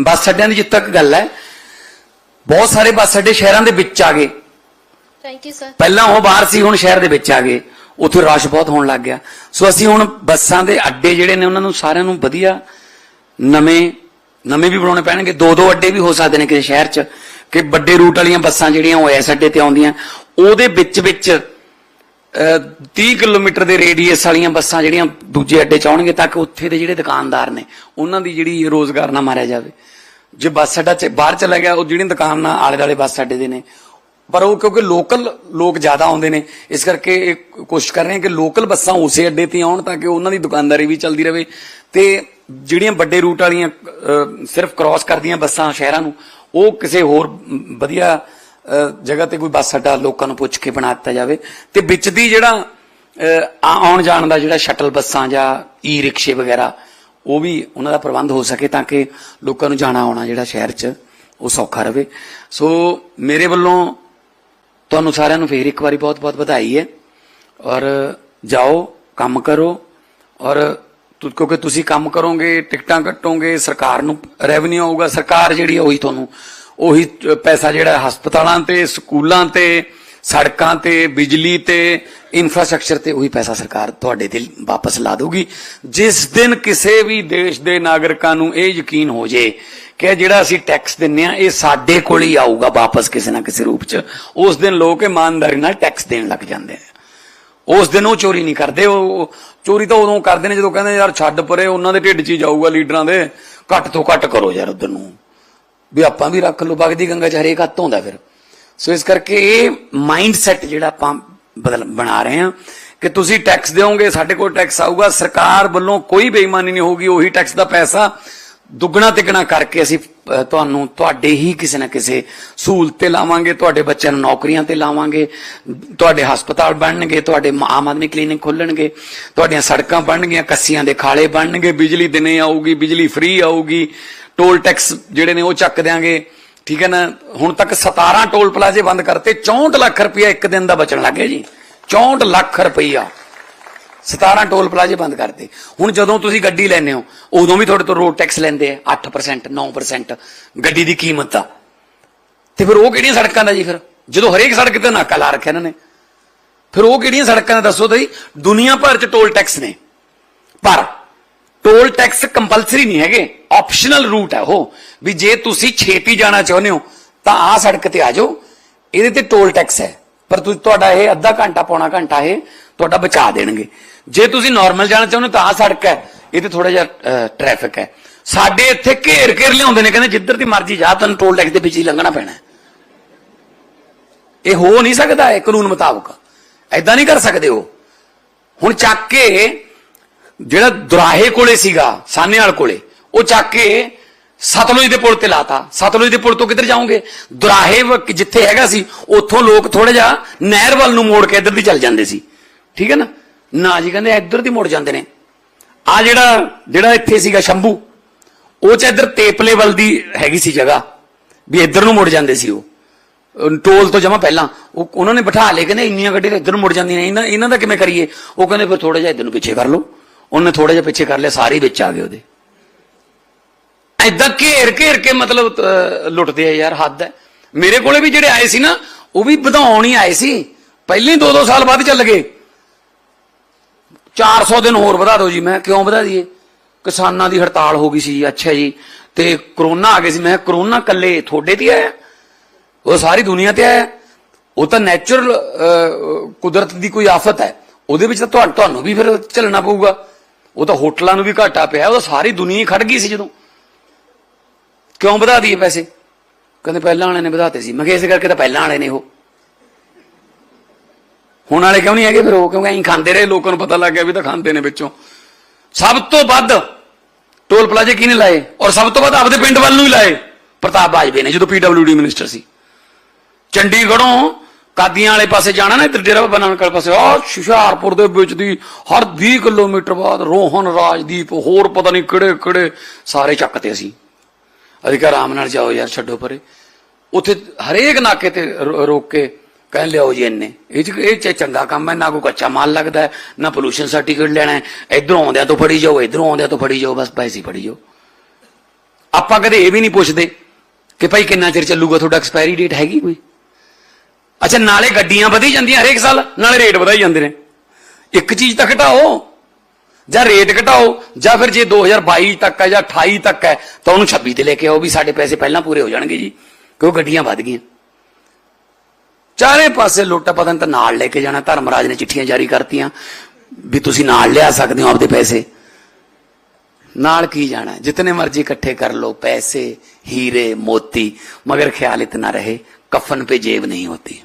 ਬੱਸ ਅੱਡਿਆਂ ਦੀ ਜਿੱਥੇ ਤੱਕ ਗੱਲ ਹੈ। ਬਹੁਤ ਸਾਰੇ ਬੱਸ ਅੱਡੇ ਸ਼ਹਿਰਾਂ ਦੇ ਵਿੱਚ ਆ ਗਏ। ਥੈਂਕ ਯੂ ਸਰ ਪਹਿਲਾਂ ਉਹ ਬਾਹਰ ਸੀ ਹੁਣ ਸ਼ਹਿਰ ਦੇ ਵਿੱਚ ਆ ਗਏ। ਉੱਥੇ ਰਸ਼ ਬਹੁਤ ਹੋਣ ਲੱਗ ਗਿਆ। ਸੋ ਅਸੀਂ ਹੁਣ ਬੱਸਾਂ ਦੇ ਅੱਡੇ ਜਿਹੜੇ ਨੇ ਉਹਨਾਂ ਨੂੰ ਸਾਰਿਆਂ ਨੂੰ ਵਧੀਆ ਨਵੇਂ ਨਵੇਂ ਵੀ ਬਣਾਉਣੇ ਪੈਣਗੇ। ਦੋ ਦੋ ਅੱਡੇ ਵੀ ਹੋ ਸਕਦੇ ਨੇ ਕਿਸੇ ਸ਼ਹਿਰ 'ਚ ਕਿ ਵੱਡੇ ਰੂਟ ਵਾਲੀਆਂ ਬੱਸਾਂ ਜਿਹੜੀਆਂ ਉਹ ਇਸ ਅੱਡੇ ਤੇ ਆਉਂਦੀਆਂ। ਉਹਦੇ ਵਿੱਚ ਵਿੱਚ 30 ਕਿਲੋਮੀਟਰ ਦੇ ਰੇਡੀਅਸ ਵਾਲੀਆਂ ਬੱਸਾਂ ਜਿਹੜੀਆਂ ਦੂਜੇ ਅੱਡੇ ਚ ਆਉਣਗੇ ਤਾਂ ਕਿ ਉੱਥੇ ਦੇ ਜਿਹੜੇ ਦੁਕਾਨਦਾਰ ਨੇ, ਉਹਨਾਂ ਦੀ ਜਿਹੜੀ ਰੋਜ਼ਗਾਰ ਨਾ ਮਾਰਿਆ ਜਾਵੇ। ਜੇ ਬੱਸ ਅੱਡਾ ਚ ਬਾਹਰ ਚਲਾ ਗਿਆ, ਉਹ ਜਿਹੜੀਆਂ ਦੁਕਾਨਾਂ ਆਲੇ ਦਾਲੇ ਬੱਸ ਅੱਡੇ ਦੇ ਨੇ, ਪਰ ਉਹ ਕਿਉਂਕਿ ਲੋਕਲ ਲੋਕ ਜ਼ਿਆਦਾ ਆਉਂਦੇ ਨੇ, ਇਸ ਕਰਕੇ ਇਹ ਕੋਸ਼ਿਸ਼ ਕਰ ਰਹੇ ਹਾਂ ਕਿ ਲੋਕਲ ਬੱਸਾਂ ਉਸੇ ਅੱਡੇ ਤੇ ਆਉਣ ਤਾਂ ਕਿ ਉਹਨਾਂ ਦੀ ਦੁਕਾਨਦਾਰੀ ਵੀ ਚੱਲਦੀ ਰਹੇ ਤੇ ਜਿਹੜੀਆਂ ਵੱਡੇ ਰੂਟ ਵਾਲੀਆਂ ਸਿਰਫ ਕ੍ਰਾਸ ਕਰਦੀਆਂ ਬੱਸਾਂ ਸ਼ਹਿਰਾਂ ਨੂੰ, ਉਹ ਕਿਸੇ ਹੋਰ ਵਧੀਆ ਜਗ੍ਹਾ ਤੇ ਕੋਈ ਬੱਸ ਅੱਡਾ ਲੋਕਾਂ ਨੂੰ ਪੁੱਛ ਕੇ ਬਣਾ ਦਿੱਤਾ ਜਾਵੇ। ਤੇ ਵਿੱਚ ਦੀ ਜਿਹੜਾ ਆਉਣ ਜਾਣ ਦਾ ਜਿਹੜਾ ਸ਼ਟਲ ਬੱਸਾਂ ਜਾਂ ਈ ਰਿਕਸ਼ੇ ਵਗੈਰਾ, ਉਹ ਵੀ ਉਹਨਾਂ ਦਾ ਪ੍ਰਬੰਧ ਹੋ ਸਕੇ ਤਾਂ ਕਿ ਲੋਕਾਂ ਨੂੰ ਜਾਣਾ ਆਉਣਾ ਜਿਹੜਾ ਸ਼ਹਿਰ 'ਚ, ਉਹ ਸੌਖਾ ਰਵੇ। ਸੋ ਮੇਰੇ ਵੱਲੋਂ ਤੁਹਾਨੂੰ ਸਾਰਿਆਂ ਨੂੰ ਫੇਰ ਇੱਕ ਵਾਰੀ ਬਹੁਤ-ਬਹੁਤ ਵਧਾਈ ਹੈ। ਔਰ ਜਾਓ, ਕੰਮ ਕਰੋ। ਔਰ ਕਿਉਂਕਿ ਤੁਸੀਂ ਕੰਮ ਕਰੋਗੇ, ਟਿਕਟਾਂ ਕੱਟੋਗੇ, ਸਰਕਾਰ ਨੂੰ ਰੈਵਨਿਊ ਆਊਗਾ, ਸਰਕਾਰ ਜਿਹੜੀ ਹੈ ਉਹੀ ਤੁਹਾਨੂੰ ਉਹੀ ਪੈਸਾ ਜਿਹੜਾ ਹਸਪਤਾਲਾਂ ਤੇ, ਸਕੂਲਾਂ ਤੇ, ਸੜਕਾਂ ਤੇ, ਬਿਜਲੀ ਤੇ ਇਨਫਰਾਸਟ੍ਰਕਚਰ ਤੇ ਉਹੀ ਪੈਸਾ ਸਰਕਾਰ ਤੁਹਾਡੇ ਤੇ ਵਾਪਸ ਲਾ ਦਊਗੀ। ਜਿਸ ਦਿਨ ਕਿਸੇ ਵੀ ਦੇਸ਼ ਦੇ ਨਾਗਰਿਕਾਂ ਨੂੰ ਇਹ ਯਕੀਨ ਹੋ ਜੇ ਕਿ ਜਿਹੜਾ ਅਸੀਂ ਟੈਕਸ ਦਿੰਨੇ ਆ, ਇਹ ਸਾਡੇ ਕੋਲ ਹੀ ਆਊਗਾ ਵਾਪਸ ਕਿਸੇ ਨਾ ਕਿਸੇ ਰੂਪ 'ਚ, ਉਸ ਦਿਨ ਲੋਕ ਇਮਾਨਦਾਰੀ ਨਾਲ ਟੈਕਸ ਦੇਣ ਲੱਗ ਜਾਂਦੇ ਆ। ਉਸ ਦਿਨ ਉਹ ਚੋਰੀ ਨਹੀਂ ਕਰਦੇ, ਉਹ ਉਹ ਚੋਰੀ ਤਾਂ ਉਦੋਂ ਕਰਦੇ ਨੇ ਜਦੋਂ ਕਹਿੰਦੇ ਯਾਰ ਛੱਡ ਪਰੇ, ਉਹਨਾਂ ਦੇ ਢਿੱਡ 'ਚ ਹੀ ਜਾਊਗਾ ਲੀਡਰਾਂ ਦੇ, ਘੱਟ ਤੋਂ ਘੱਟ ਕਰੋ ਯਾਰ ਉਧਰ ਨੂੰ। ਵੀ ਆਪਾਂ ਵੀ ਰੱਖ ਲਓ ਬਗਦੀ ਗੰਗਾ 'ਚ ਹਰੇਕ ਹੱਥ ਹੁੰਦਾ ਫਿਰ। ਸੋ ਇਸ ਕਰਕੇ ਇਹ ਮਾਈਂਡ ਸੈਟ ਜਿਹੜਾ ਆਪਾਂ ਬਦਲ ਬਣਾ ਰਹੇ ਹਾਂ ਕਿ ਤੁਸੀਂ ਟੈਕਸ ਦਿਓਗੇ, ਸਾਡੇ ਕੋਲ ਟੈਕਸ ਆਊਗਾ, ਸਰਕਾਰ ਵੱਲੋਂ ਕੋਈ ਬੇਈਮਾਨੀ ਨਹੀਂ ਹੋਊਗੀ, ਉਹੀ ਟੈਕਸ ਦਾ ਪੈਸਾ ਦੁੱਗਣਾ ਤਿੱਗਣਾ ਕਰਕੇ ਅਸੀਂ ਤੁਹਾਨੂੰ, ਤੁਹਾਡੇ ਹੀ ਕਿਸੇ ਨਾ ਕਿਸੇ ਸਹੂਲਤ ਤੇ ਲਾਵਾਂਗੇ, ਤੁਹਾਡੇ ਬੱਚਿਆਂ ਨੂੰ ਨੌਕਰੀਆਂ ਤੇ ਲਾਵਾਂਗੇ, ਤੁਹਾਡੇ ਹਸਪਤਾਲ ਬਣਨਗੇ, ਤੁਹਾਡੇ ਆਮ ਆਦਮੀ ਕਲੀਨਿਕ ਖੋਲਣਗੇ, ਤੁਹਾਡੀਆਂ ਸੜਕਾਂ ਬਣਨਗੀਆਂ, ਕੱਸੀਆਂ ਦੇ ਖਾਲੇ ਬਣਨਗੇ, ਬਿਜਲੀ ਦਿਨੇ ਆਊਗੀ, ਬਿਜਲੀ ਫ੍ਰੀ ਆਊਗੀ ਟੋਲ ਟੈਕਸ ਜਿਹੜੇ ਨੇ ਉਹ ਚੱਕ ਦਿਆਂਗੇ। ਠੀਕ ਹੈ ਨਾ? ਹੁਣ ਤੱਕ 17 ਟੋਲ ਪਲਾਜ਼ੇ ਬੰਦ ਕਰਤੇ 64 ਲੱਖ ਰੁਪਇਆ ਇੱਕ ਦਿਨ ਦਾ ਬਚਣ ਲੱਗ ਗਿਆ ਜੀ। 64 ਲੱਖ ਰੁਪਇਆ। 17 ਟੋਲ ਪਲਾਜ਼ੇ ਬੰਦ ਕਰਤੇ। ਹੁਣ ਜਦੋਂ ਤੁਸੀਂ ਗੱਡੀ ਲੈਨੇ ਹੋ, ਉਦੋਂ ਵੀ ਤੁਹਾਡੇ ਤੋਂ ਰੋਡ ਟੈਕਸ ਲੈਂਦੇ ਆ 8% 9% ਗੱਡੀ ਦੀ ਕੀਮਤ ਆ ਤੇ ਫਿਰ ਉਹ ਕਿਹੜੀਆਂ ਸੜਕਾਂ ਦਾ ਜੀ ਫਿਰ? ਜਦੋਂ ਹਰੇਕ ਸੜਕ ਤੇ ਨਾਕਾ ਲਾ ਰੱਖਿਆ ਇਹਨਾਂ ਨੇ। ਫਿਰ ਉਹ ਕਿਹੜੀਆਂ ਸੜਕਾਂ ਦਾ ਦੱਸੋ ਤੁਸੀਂ ਦੁਨੀਆ ਭਰ ਚ ਟੋਲ ਟੈਕਸ ਨੇ। ਪਰ ਟੋਲ ਟੈਕਸ ਕੰਪਲਸਰੀ ਨਹੀਂ ਹੈਗੇ ਆਪਸ਼ਨਲ ਰੂਟ ਹੈ ਉਹ। ਵੀ ਜੇ ਤੁਸੀਂ ਛੇਤੀ ਜਾਣਾ ਚਾਹੁੰਦੇ ਹੋ, ਤਾਂ ਆਹ ਸੜਕ ਤੇ ਆ ਜਾਓ। ਇਹਦੇ ਤੇ ਟੋਲ ਟੈਕਸ ਹੈ। ਪਰ ਤੁਸੀਂ ਤੁਹਾਡਾ ਇਹ ਅੱਧਾ ਘੰਟਾ ਪੌਣਾ ਘੰਟਾ ਇਹ ਤੁਹਾਡਾ ਬਚਾ ਦੇਣਗੇ। ਜੇ ਤੁਸੀਂ ਨਾਰਮਲ ਜਾਣਾ ਚਾਹੁੰਦੇ ਹੋ, ਤਾਂ ਆਹ ਸੜਕ ਹੈ। ਇਹ ਤੇ ਥੋੜਾ ਜਿਹਾ ਟ੍ਰੈਫਿਕ ਹੈ। ਸਾਡੇ ਇੱਥੇ ਘੇਰ ਘੇਰ ਲਿਆਉਂਦੇ ਨੇ, ਕਹਿੰਦੇ ਜਿੱਧਰ ਦੀ ਮਰਜ਼ੀ ਜਾ ਤੈਨੂੰ ਟੋਲ ਟੈਕਸ ਦੇ ਵਿੱਚ ਹੀ ਲੰਘਣਾ ਪੈਣਾ ਇਹ ਹੋ ਨਹੀਂ ਸਕਦਾ, ਇਹ ਕਾਨੂੰਨ ਮੁਤਾਬਕ। ਐਦਾਂ ਨਹੀਂ ਕਰ ਸਕਦੇ ਹੋ ਹੁਣ ਚੱਕ ਕੇ ਜਿਹੜਾ ਦੁਰਾਹੇ ਕੋਲੇ ਸੀਗਾ ਸਾਨੇਵਾਲ ਕੋਲੇ, ਉਹ ਚੱਕ ਕੇ ਸਤਲੁਜ ਦੇ ਪੁਲ ਤੇ ਲਾਤਾ। ਸਤਲੁਜ ਦੇ ਪੁਲ ਤੋਂ ਕਿੱਧਰ ਜਾਓਗੇ? ਦੁਰਾਹੇ ਜਿੱਥੇ ਹੈਗਾ ਸੀ, ਉੱਥੋਂ ਲੋਕ ਥੋੜਾ ਜਿਹਾ ਨਹਿਰ ਵੱਲ ਨੂੰ ਮੋੜ ਕੇ ਇੱਧਰ ਦੀ ਚੱਲ ਜਾਂਦੇ ਸੀ। ਠੀਕ ਹੈ ਨਾ? ਨਾ ਜੀ, ਕਹਿੰਦੇ ਇੱਧਰ ਦੀ ਮੁੜ ਜਾਂਦੇ ਨੇ। ਆ ਜਿਹੜਾ ਜਿਹੜਾ ਇੱਥੇ ਸੀਗਾ ਸ਼ੰਭੂ, ਉਹ ਚ ਇੱਧਰ ਤੇਪਲੇ ਵੱਲ ਦੀ ਹੈਗੀ ਸੀ ਜਗ੍ਹਾ, ਵੀ ਇੱਧਰ ਨੂੰ ਮੁੜ ਜਾਂਦੇ ਸੀ ਉਹ। ਟੋਲ ਤੋਂ ਜਮਾ ਪਹਿਲਾਂ, ਉਹ ਉਹਨਾਂ ਨੇ ਬਿਠਾ ਲਏ, ਕਹਿੰਦੇ ਇੰਨੀਆਂ ਗੱਡੀਆਂ ਇੱਧਰ ਨੂੰ ਮੁੜ ਜਾਂਦੀਆਂ ਨੇ, ਇਹਨਾਂ ਇਹਨਾਂ ਦਾ ਕਿਵੇਂ ਕਰੀਏ? ਉਹ ਕਹਿੰਦੇ ਫਿਰ ਥੋੜਾ ਜਿਹਾ ਇੱਧਰ ਨੂੰ ਪਿੱਛੇ ਕਰ ਲਓ। ਉਹਨੇ ਥੋੜਾ ਜਿਹਾ ਪਿੱਛੇ ਕਰ ਲਿਆ, ਸਾਰੇ ਵਿੱਚ ਆ ਗਏ ਉਹਦੇ। ਐਦਾਂ ਘੇਰ ਘੇਰ ਕੇ ਮਤਲਬ ਲੁੱਟਦੇ ਆ ਯਾਰ, ਹੱਦ ਹੈ। ਮੇਰੇ ਕੋਲੇ ਵੀ ਜਿਹੜੇ ਆਏ ਸੀ ਨਾ, ਉਹ ਵੀ ਵਧਾਉਣ ਹੀ ਆਏ ਸੀ। ਪਹਿਲੇ ਹੀ 2-2 ਸਾਲ ਬਾਅਦ ਚੱਲ ਗਏ। 400 ਦਿਨ ਹੋਰ ਵਧਾ ਦਿਓ ਜੀ, ਮੈਂ ਕਿਉਂ ਵਧਾ ਦਈਏ? ਕਿਸਾਨਾਂ ਦੀ ਹੜਤਾਲ ਹੋ ਗਈ ਸੀ ਅੱਛਾ ਜੀ। ਤੇ ਕਰੋਨਾ ਆ ਗਿਆ ਸੀ, ਮੈਂ ਕਰੋਨਾ ਕੱਲੇ ਤੁਹਾਡੇ ਤੇ ਆਇਆ? ਉਹ ਸਾਰੀ ਦੁਨੀਆ ਤੇ ਆਇਆ? ਉਹ ਤਾਂ ਨੈਚੁਰਲ ਕੁਦਰਤ ਦੀ ਕੋਈ ਆਫਤ ਹੈ। ਉਹਦੇ ਵਿੱਚ ਤਾਂ ਤੁਹਾਨੂੰ ਤੁਹਾਨੂੰ ਵੀ ਫਿਰ ਚੱਲਣਾ ਪਊਗਾ। ਉਹ ਤਾਂ ਹੋਟਲਾਂ ਨੂੰ ਵੀ ਘਾਟਾ ਪਿਆ, ਉਹ ਤਾਂ ਸਾਰੀ ਦੁਨੀਆ ਹੀ ਖੜ ਗਈ ਸੀ ਜਦੋਂ। ਕਿਉਂ ਵਧਾ ਦਈਏ ਪੈਸੇ? ਕਹਿੰਦੇ ਪਹਿਲਾਂ ਵਾਲੇ ਨੇ ਵਧਾਤੇ ਸੀ। ਮੈਂ ਕਿਹਾ ਇਸ ਕਰਕੇ ਤਾਂ ਪਹਿਲਾਂ ਵਾਲੇ ਨੇ ਉਹ। ਹੁਣ ਵਾਲੇ ਕਿਉਂ ਨਹੀਂ ਹੈਗੇ ਫਿਰ ਉਹ? ਕਿਉਂਕਿ ਐਂ ਖਾਂਦੇ ਰਹੇ, ਲੋਕਾਂ ਨੂੰ ਪਤਾ ਲੱਗ ਗਿਆ ਵੀ ਤਾਂ ਖਾਂਦੇ ਨੇ ਵਿੱਚੋਂ। ਸਭ ਤੋਂ ਵੱਧ ਟੋਲ ਪਲਾਜ਼ੇ ਕਿਹਨੇ ਲਾਏ? ਔਰ ਸਭ ਤੋਂ ਵੱਧ ਆਪਦੇ ਪਿੰਡ ਵੱਲ ਨੂੰ ਹੀ ਲਾਏ। ਪ੍ਰਤਾਪ ਬਾਜਵੇ ਨੇ, ਜਦੋਂ ਪੀਡਬਲਯੂਡੀ ਮਿਨਿਸਟਰ ਸੀ। ਚੰਡੀਗੜ੍ਹੋਂ ਕਾਦੀਆਂ ਵਾਲੇ ਪਾਸੇ ਜਾਣਾ ਨਾ, ਇੱਧਰ ਡੇਰਾ ਬਾਬਾ ਨਾਨਕ ਵਾਲੇ ਪਾਸੇ। ਆ ਹੁਸ਼ਿਆਰਪੁਰ ਦੇ ਵਿੱਚ ਦੀ ਹਰ 20 ਕਿਲੋਮੀਟਰ ਬਾਅਦ ਰੋਹਨ, ਰਾਜਦੀਪ, ਹੋਰ ਪਤਾ ਨਹੀਂ ਕਿਹੜੇ ਕਿਹੜੇ ਸਾਰੇ ਚੱਕਤੇ ਅਸੀਂ। ਅਸੀਂ ਕਿਹਾ, ਆਰਾਮ ਨਾਲ ਜਾਓ ਯਾਰ, ਛੱਡੋ ਪਰੇ। ਉੱਥੇ ਹਰੇਕ ਨਾਕੇ ਤੇ ਰੋ- ਰੋਕ ਕੇ ਕਹਿ ਲਿਆਓ ਜੀ ਇੰਨੇ। ਇਹ ਚ, ਇਹ ਚੰਗਾ ਕੰਮ ਹੈ, ਨਾ ਕੋਈ ਕੱਚਾ ਮਾਲ ਲੱਗਦਾ ਨਾ ਪੋਲੂਸ਼ਨ ਸਰਟੀਫਿਕੇਟ ਲੈਣਾ ਹੈ। ਇਧਰੋਂ ਆਉਂਦਿਆਂ ਤੋਂ ਫੜੀ ਜਾਓ, ਇਧਰੋਂ ਆਉਂਦਿਆਂ ਤੋਂ ਫੜੀ ਜਾਓ, ਬਸ ਪੈਸੇ ਫੜੀ ਜਾਓ। ਆਪਾਂ ਕਦੇ ਇਹ ਵੀ ਨਹੀਂ ਪੁੱਛਦੇ ਕਿ ਭਾਈ ਕਿੰਨਾ ਚਿਰ ਚੱਲੂਗਾ ਤੁਹਾਡਾ ਐਕਸਪਾਇਰੀ ਡੇਟ ਹੈਗੀ ਕੋਈ? ਅੱਛਾ, ਨਾਲੇ ਗੱਡੀਆਂ ਵਧੀ ਜਾਂਦੀਆਂ ਹਰੇਕ ਸਾਲ, ਨਾਲੇ ਰੇਟ ਵਧਾਈ ਜਾਂਦੇ ਨੇ। ਇੱਕ ਚੀਜ਼ ਤਾਂ ਘਟਾਓ, ਜਾਂ ਰੇਟ ਘਟਾਓ, ਜਾਂ ਫਿਰ ਜੇ 2022 ਤੱਕ ਹੈ ਜਾਂ 28 ਤੱਕ ਹੈ, ਤਾਂ ਉਹਨੂੰ 26 ਤੇ ਲੈ ਕੇ ਆਓ ਵੀ ਸਾਡੇ ਪੈਸੇ ਪਹਿਲਾਂ ਪੂਰੇ ਹੋ ਜਾਣਗੇ ਜੀ, ਕਿਉਂ ਗੱਡੀਆਂ ਵੱਧ ਗਈਆਂ। ਚਾਰੇ ਪਾਸੇ ਲੋਟਾ ਪਤਨ ਤਾਂ ਨਾਲ ਲੈ ਕੇ ਜਾਣਾ ਧਰਮ ਰਾਜ ਨੇ ਚਿੱਠੀਆਂ ਜਾਰੀ ਕਰਤੀਆਂ, ਵੀ ਤੁਸੀਂ ਨਾਲ ਲਿਆ ਸਕਦੇ ਹੋ ਆਪਦੇ ਪੈਸੇ। ਨਾਲ ਕੀ ਜਾਣਾ ਜਿੰਨੇ ਮਰਜ਼ੀ ਇਕੱਠੇ ਕਰ ਲਓ, ਪੈਸੇ, ਹੀਰੇ, ਮੋਤੀ, ਮਗਰ ਖਿਆਲ ਇਤਨਾ ਰਹੇ कफन पे जेब नहीं होती